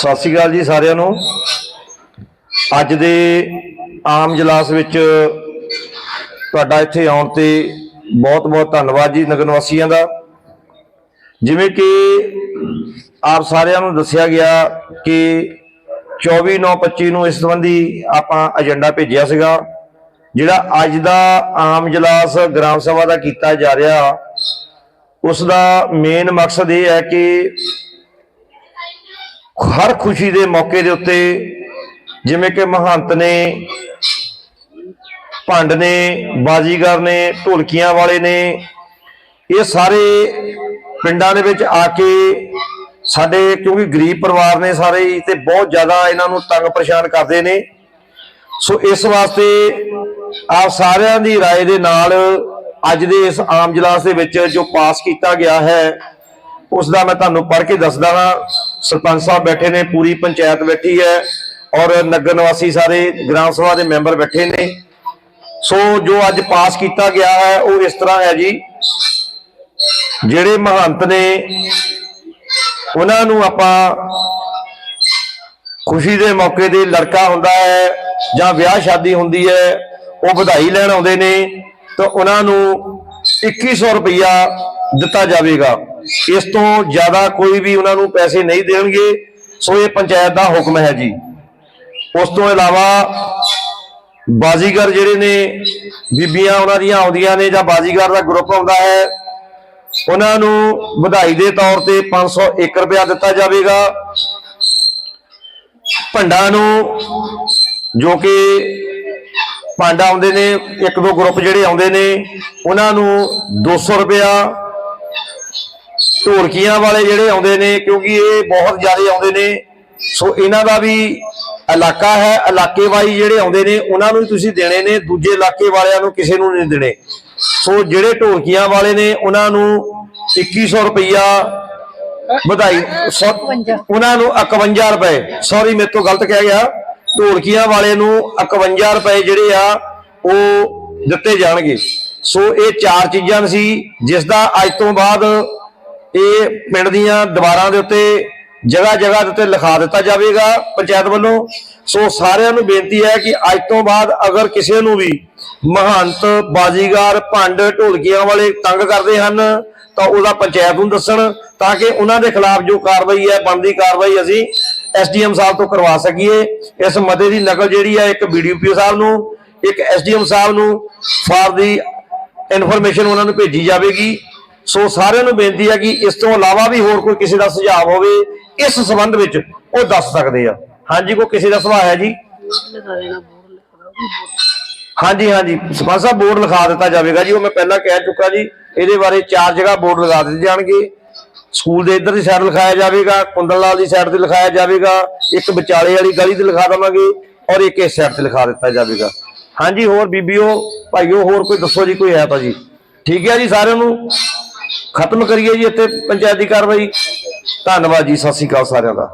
ਸਤਿ ਸ਼੍ਰੀ ਅਕਾਲ ਜੀ ਸਾਰਿਆਂ ਨੂੰ। ਅੱਜ ਦੇ ਆਮ ਜਲਾਸ ਵਿੱਚ ਤੁਹਾਡਾ ਇੱਥੇ ਆਉਣ ਤੇ ਬਹੁਤ ਬਹੁਤ ਧੰਨਵਾਦ ਜੀ ਨਗਰ ਨਿਵਾਸੀਆਂ ਦਾ। ਜਿਵੇਂ ਕਿ ਆਪ ਸਾਰਿਆਂ ਨੂੰ ਦੱਸਿਆ ਗਿਆ ਕਿ 24/9/25 ਨੂੰ ਇਸ ਸੰਬੰਧੀ ਆਪਾਂ ਏਜੰਡਾ ਭੇਜਿਆ ਸੀਗਾ, ਜਿਹੜਾ ਅੱਜ ਦਾ ਆਮ ਜਲਾਸ ਗ੍ਰਾਮ ਸਭਾ ਦਾ ਕੀਤਾ ਜਾ ਰਿਹਾ। ਉਸ ਦਾ ਮੇਨ ਮਕਸਦ ਇਹ ਹੈ ਕਿ ਹਰ ਖੁਸ਼ੀ ਦੇ ਮੌਕੇ ਦੇ ਉੱਤੇ ਜਿਵੇਂ ਕਿ ਮਹੰਤ ਨੇ ਭੰਡ ਨੇ ਬਾਜੀਗਰ ਨੇ ਢੋਲਕੀਆਂ ਵਾਲੇ ਨੇ ਇਹ ਸਾਰੇ ਪਿੰਡਾਂ ਦੇ ਵਿੱਚ ਆ ਕੇ ਸਾਡੇ ਕਿਉਂਕਿ ਗਰੀਬ ਪਰਿਵਾਰ ਨੇ ਸਾਰੇ ਹੀ ਤੇ ਬਹੁਤ ਜ਼ਿਆਦਾ ਇਹਨਾਂ ਨੂੰ ਤੰਗ ਪਰੇਸ਼ਾਨ ਕਰਦੇ ਨੇ ਸੋ ਇਸ ਵਾਸਤੇ ਆਪ ਸਾਰਿਆਂ ਦੀ رائے ਦੇ ਨਾਲ ਅੱਜ ਦੇ ਇਸ ਆਮ ਜਲਾਸ ਦੇ ਵਿੱਚ ਜੋ ਪਾਸ ਕੀਤਾ ਗਿਆ ਹੈ ਉਸ ਦਾ ਮੈਂ ਤੁਹਾਨੂੰ ਪੜ੍ਹ ਕੇ ਦੱਸਦਾ ਹਾਂ। ਸਰਪੰਚ ਸਾਹਿਬ ਬੈਠੇ ਨੇ, ਪੂਰੀ ਪੰਚਾਇਤ ਬੈਠੀ ਹੈ ਔਰ ਨਗਰ ਨਿਵਾਸੀ ਸਾਰੇ ਗ੍ਰਾਮ ਸਭਾ ਦੇ ਮੈਂਬਰ ਬੈਠੇ ਨੇ। ਸੋ ਜੋ ਅੱਜ ਪਾਸ ਕੀਤਾ ਗਿਆ ਹੈ, ਉਹ ਇਸ ਤਰ੍ਹਾਂ ਹੈ ਜੀ। ਜਿਹੜੇ ਮਹੰਤ ਨੇ, ਉਹਨਾਂ ਨੂੰ ਆਪਾਂ ਖੁਸ਼ੀ ਦੇ ਮੌਕੇ ਤੇ ਲੜਕਾ ਹੁੰਦਾ ਹੈ ਜਾਂ ਵਿਆਹ ਸ਼ਾਦੀ ਹੁੰਦੀ ਹੈ, ਉਹ ਵਧਾਈ ਲੈਣ ਆਉਂਦੇ ਨੇ, ਤਾਂ ਉਹਨਾਂ ਨੂੰ 2100 ਰੁਪਇਆ ਦਿੱਤਾ ਜਾਵੇਗਾ। ਇਸ ਤੋਂ ਜ਼ਿਆਦਾ ਕੋਈ ਵੀ ਉਹਨਾਂ ਨੂੰ ਪੈਸੇ ਨਹੀਂ ਦੇਣਗੇ, ਸੋ ਇਹ ਪੰਚਾਇਤ ਦਾ ਹੁਕਮ ਹੈ ਜੀ। ਉਸ ਤੋਂ ਇਲਾਵਾ ਬਾਜ਼ੀਗਰ ਜਿਹੜੇ ਨੇ, ਬੀਬੀਆਂ ਉਹਨਾਂ ਦੀਆਂ ਆਉਂਦੀਆਂ ਨੇ ਜਾਂ ਬਾਜ਼ੀਗਰ ਦਾ ਗਰੁੱਪ ਆਉਂਦਾ ਹੈ, ਉਹਨਾਂ ਨੂੰ ਵਧਾਈ ਦੇ ਤੌਰ ਤੇ 501 ਰੁਪਇਆ ਦਿੱਤਾ ਜਾਵੇਗਾ। ਭੰਡਾ ਨੂੰ ਜੋ ਕਿ ਭਾਂਡਾ ਆਉਂਦੇ ਨੇ, ਇੱਕ ਦੋ ਗਰੁੱਪ ਜਿਹੜੇ ਆਉਂਦੇ ਨੇ, ਉਹਨਾਂ ਨੂੰ 200 ਰੁਪਇਆ ਢੋਲਕੀਆਂ ਵਾਲੇ ਜਿਹੜੇ ਆਉਂਦੇ ਨੇ ਕਿਉਂਕਿ ਇਹ ਬਹੁਤ ਜ਼ਿਆਦਾ ਆਉਂਦੇ ਨੇ। ਸੋ ਇਹਨਾਂ ਦਾ ਵੀ ਇਲਾਕਾ ਹੈ ਇਲਾਕੇ ਵਾਈ ਜਿਹੜੇ ਆਉਂਦੇ ਨੇ ਉਹਨਾਂ ਨੂੰ ਤੁਸੀਂ ਦੇਣੇ ਨੇ ਦੂਜੇ ਇਲਾਕੇ ਵਾਲਿਆਂ ਨੂੰ ਕਿਸੇ ਨੂੰ ਨਹੀਂ ਦੇਣੇ। ਸੋ ਜਿਹੜੇ ਢੋਲਕੀਆਂ ਵਾਲੇ ਨੇ ਉਹਨਾਂ ਨੂੰ 2100 ਰੁਪਇਆ ਵਧਾਈ ਉਹਨਾਂ ਨੂੰ 51 ਰੁਪਏ। ਸੌਰੀ ਮੇਰੇ ਤੋਂ ਗਲਤ ਕਹਿ ਗਿਆ। ਢੋਲਕੀਆਂ ਵਾਲੇ ਨੂੰ 51 ਰੁਪਏ ਜਿਹੜੇ ਆ ਉਹ ਦਿੱਤੇ ਜਾਣਗੇ। ਸੋ ਇਹ ਚਾਰ ਚੀਜ਼ਾਂ ਸੀ ਜਿਸ ਦਾ ਅੱਜ ਤੋਂ ਬਾਅਦ ਇਹ ਪਿੰਡ ਦੀਆਂ ਦੀਵਾਰਾਂ ਦੇ ਉੱਤੇ ਜਗ੍ਹਾ ਜਗ੍ਹਾ ਦੇ ਉੱਤੇ ਲਿਖਾ ਦਿੱਤਾ ਜਾਵੇਗਾ ਪੰਚਾਇਤ ਵੱਲੋਂ। ਸੋ ਸਾਰਿਆਂ ਨੂੰ ਬੇਨਤੀ ਹੈ ਕਿ ਅੱਜ ਤੋਂ ਬਾਅਦ ਅਗਰ ਕਿਸੇ ਨੂੰ ਵੀ ਮਹੰਤ, ਬਾਜ਼ੀਗਰ, ਭੰਡ, ਢੋਲਕੀਆਂ ਵਾਲੇ ਤੰਗ ਕਰਦੇ ਹਨ, ਤਾਂ ਉਹਦਾ ਪੰਚਾਇਤ ਨੂੰ ਦੱਸਣ ਤਾਂ ਕਿ ਉਹਨਾਂ ਦੇ ਖਿਲਾਫ ਜੋ ਕਾਰਵਾਈ ਹੈ, ਬਣਦੀ ਕਾਰਵਾਈ ਅਸੀਂ ਐਸਡੀਐਮ ਸਾਹਿਬ ਤੋਂ ਕਰਵਾ ਸਕੀਏ। ਇਸ ਮਤੇ ਦੀ ਨਕਲ ਜਿਹੜੀ ਹੈ ਇੱਕ ਬੀਡੀਪੀਓ ਸਾਹਿਬ ਨੂੰ, ਇੱਕ ਐਸਡੀਐਮ ਸਾਹਿਬ ਨੂੰ ਫਾਰ ਦੀ ਇਨਫੋਰਮੇਸ਼ਨ ਉਹਨਾਂ ਨੂੰ ਭੇਜੀ ਜਾਵੇਗੀ। ਸੋ ਸਾਰਿਆਂ ਨੂੰ ਬੇਨਤੀ ਹੈ ਕਿ ਇਸ ਤੋਂ ਇਲਾਵਾ ਵੀ ਹੋਰ ਕੋਈ ਕਿਸੇ ਦਾ ਸੁਝਾਅ ਹੋਵੇ, ਇਸ ਸੰਬੰਧ ਵਿੱਚ ਉਹ ਦੱਸ ਸਕਦੇ ਆ। ਹਾਂਜੀ, ਕੋਈ ਕਿਸੇ ਦਾ ਸੁਝਾਅ ਹੈ ਜੀ? ਹਾਂਜੀ ਹਾਂਜੀ। ਸਰਪੰਚ ਸਾਹਿਬ, ਬੋਰਡ ਲਿਖਾ ਦਿੱਤਾ ਜਾਵੇਗਾ ਜੀ। ਉਹ ਮੈਂ ਪਹਿਲਾਂ ਕਹਿ ਚੁੱਕਾ ਜੀ, ਇਹਦੇ ਬਾਰੇ ਚਾਰ ਜਗ੍ਹਾ ਬੋਰਡ ਲਗਾ ਦਿੱਤੇ ਜਾਣਗੇ। ਸਕੂਲ ਦੇ ਇੱਧਰ ਦੀ ਸਾਈਡ ਲਿਖਾਇਆ ਜਾਵੇਗਾ ਕੁੰਦਨ ਲਾਲ ਦੀ ਸਾਈਡ ਤੇ ਲਿਖਾਇਆ ਜਾਵੇਗਾ, ਇੱਕ ਵਿਚਾਲੇ ਵਾਲੀ ਗਲੀ ਤੇ ਲਿਖਾ ਦਵਾਂਗੇ ਔਰ ਇੱਕ ਇਸ ਸਾਈਡ ਤੇ ਲਿਖਾ ਦਿੱਤਾ ਜਾਵੇਗਾ। ਹਾਂਜੀ, ਹੋਰ ਬੀਬੀਓ, ਭਾਈਓ, ਹੋਰ ਕੋਈ ਦੱਸੋ ਜੀ, ਕੋਈ ਹੈ ਤਾਂ ਜੀ ਠੀਕ ਹੈ ਜੀ, ਸਾਰਿਆਂ ਨੂੰ? ਖਤਮ ਕਰੀਏ ਜੀ ਇੱਥੇ ਪੰਚਾਇਤੀ ਕਾਰਵਾਈ। ਧੰਨਵਾਦ ਜੀ ਸਤਿ ਸ਼੍ਰੀ ਅਕਾਲ ਸਾਰਿਆਂ ਦਾ।